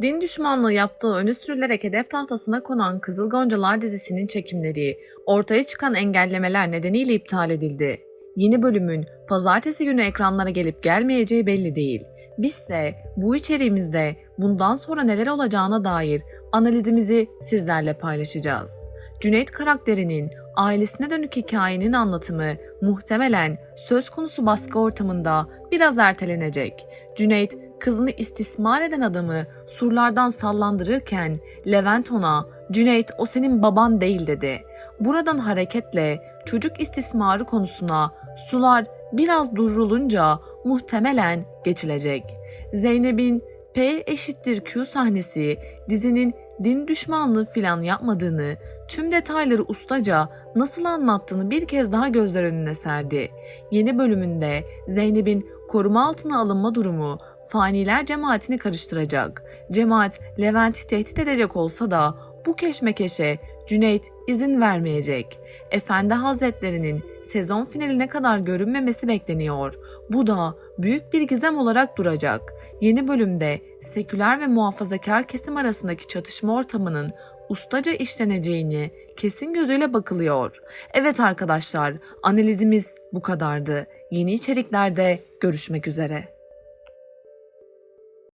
Din düşmanlığı yaptığı öne sürülerek hedef tahtasına konan Kızıl Goncalar dizisinin çekimleri ortaya çıkan engellemeler nedeniyle iptal edildi. Yeni bölümün pazartesi günü ekranlara gelip gelmeyeceği belli değil. Biz de bu içeriğimizde bundan sonra neler olacağına dair analizimizi sizlerle paylaşacağız. Cüneyt karakterinin ailesine dönük hikayenin anlatımı muhtemelen söz konusu baskı ortamında biraz ertelenecek. Cüneyt kızını istismar eden adamı surlardan sallandırırken Levent ona Cüneyt o senin baban değil dedi. Buradan hareketle çocuk istismarı konusuna sular biraz durulunca muhtemelen geçilecek. Zeynep'in P eşittir Q sahnesi dizinin din düşmanlığı filan yapmadığını, tüm detayları ustaca nasıl anlattığını bir kez daha gözler önüne serdi. Yeni bölümünde Zeynep'in koruma altına alınma durumu faniler cemaatini karıştıracak. Cemaat Levent'i tehdit edecek olsa da bu keşmekeşe Cüneyt izin vermeyecek. Efendi Hazretlerinin sezon finaline kadar görünmemesi bekleniyor. Bu da büyük bir gizem olarak duracak. Yeni bölümde seküler ve muhafazakar kesim arasındaki çatışma ortamının ustaca işleneceğini kesin gözüyle bakılıyor. Evet arkadaşlar, analizimiz bu kadardı. Yeni içeriklerde görüşmek üzere.